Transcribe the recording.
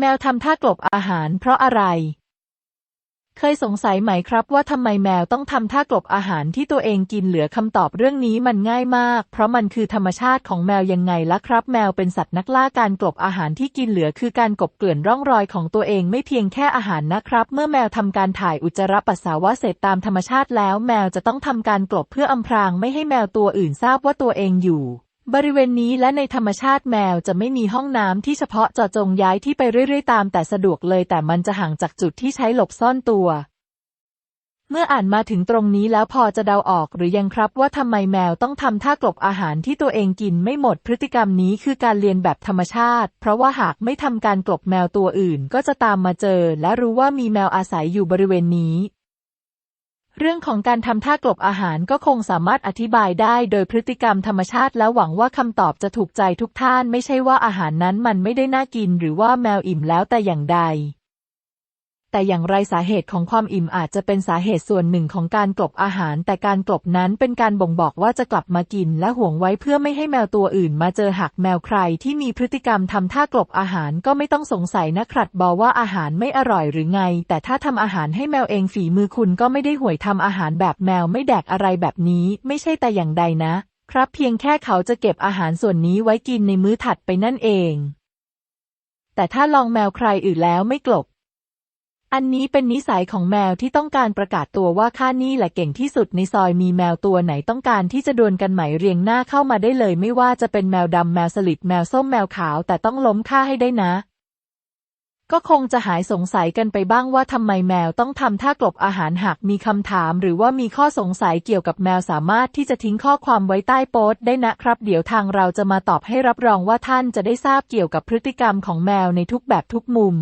แมวทำท่ากลบอาหารเพราะอะไร เคยสงสัยไหมครับว่าทำไมแมวต้องทำท่ากลบอาหารที่ตัวเองกินเหลือคำตอบเรื่องนี้มันง่ายมาก เพราะมันคือธรรมชาติของแมวยังไงล่ะครับ แมวเป็นสัตว์นักล่าการกลบอาหารที่กินเหลือคือการกลบเกลื่อนร่องรอยของตัวเองไม่เพียงแค่อาหารนะครับ เมื่อแมวทำการถ่ายอุจจาระปัสสาวะเสร็จตามธรรมชาติแล้ว แมวจะต้องทำการกลบเพื่ออำพรางไม่ให้แมวตัวอื่นทราบว่าตัวเองอยู่ บริเวณนี้และในธรรมชาติแมวจะไม่มีห้องน้ำที่เฉพาะเจาะจงย้ายที่ไปเรื่อยๆ ตามแต่สะดวกเลยแต่มันจะห่างจากจุดที่ใช้หลบซ่อนตัว เมื่ออ่านมาถึงตรงนี้แล้วพอจะเดาออกหรือยังครับว่าทำไมแมวต้องทำท่ากลบอาหารที่ตัวเองกินไม่หมดพฤติกรรมนี้คือการเรียนแบบธรรมชาติ เพราะว่าหากไม่ทำการกลบแมวตัวอื่น ก็จะตามมาเจอ และรู้ว่ามีแมวอาศัยอยู่บริเวณนี้ เรื่องของการทำท่ากลบอาหารก็คงสามารถอธิบายได้โดยพฤติกรรมธรรมชาติและหวังว่าคำตอบจะถูกใจทุกท่าน ไม่ใช่ว่าอาหารนั้นมันไม่ได้น่ากิน หรือว่าแมวอิ่มแล้วแต่อย่างใด แต่อย่างไรสาเหตุของความอิ่มอาจจะเป็นสาเหตุส่วนหนึ่งของการกลบอาหาร แต่การกลบนั้นเป็นการบ่งบอกว่าจะกลับมากิน และห่วงไว้เพื่อไม่ให้แมวตัวอื่นมาเจอหากแมวใครที่มีพฤติกรรมทำท่ากลบอาหารก็ไม่ต้องสงสัยนะครับบอว่าอาหารไม่อร่อยหรือไง แต่ถ้าทำอาหารให้แมวเองฝีมือคุณก็ไม่ได้ห่วยทำอาหารแบบแมวไม่แดกอะไรแบบนี้ ไม่ใช่แต่อย่างใดนะ ครับเพียงแค่เขาจะเก็บอาหารส่วนนี้ไว้กินในมื้อถัดไปนั่นเองแต่ถ้าลองแมวใครอื่นแล้วไม่กลบ อันนี้เป็นนิสัยของแมวที่ต้องการประกาศตัวว่าข้านี่แหละเก่งที่สุดในซอยมีแมวตัวไหนต้องการที่จะดวลกันไหมเรียงหน้าเข้ามาได้เลย ไม่ว่าจะเป็นแมวดำแมวสลิดแมวส้มแมวขาวแต่ต้องล้มข้าให้ได้นะก็คงจะหายสงสัยกันไปบ้างว่าทำไมแมวต้องทำท่ากลบอาหารหากมีคำถาม หรือว่ามีข้อสงสัยเกี่ยวกับแมวสามารถที่จะทิ้งข้อความไว้ใต้โพสต์ได้นะครับ เดี๋ยวทางเราจะมาตอบให้รับรองว่าท่านจะได้ทราบเกี่ยวกับพฤติกรรมของแมวในทุกแบบทุกมุม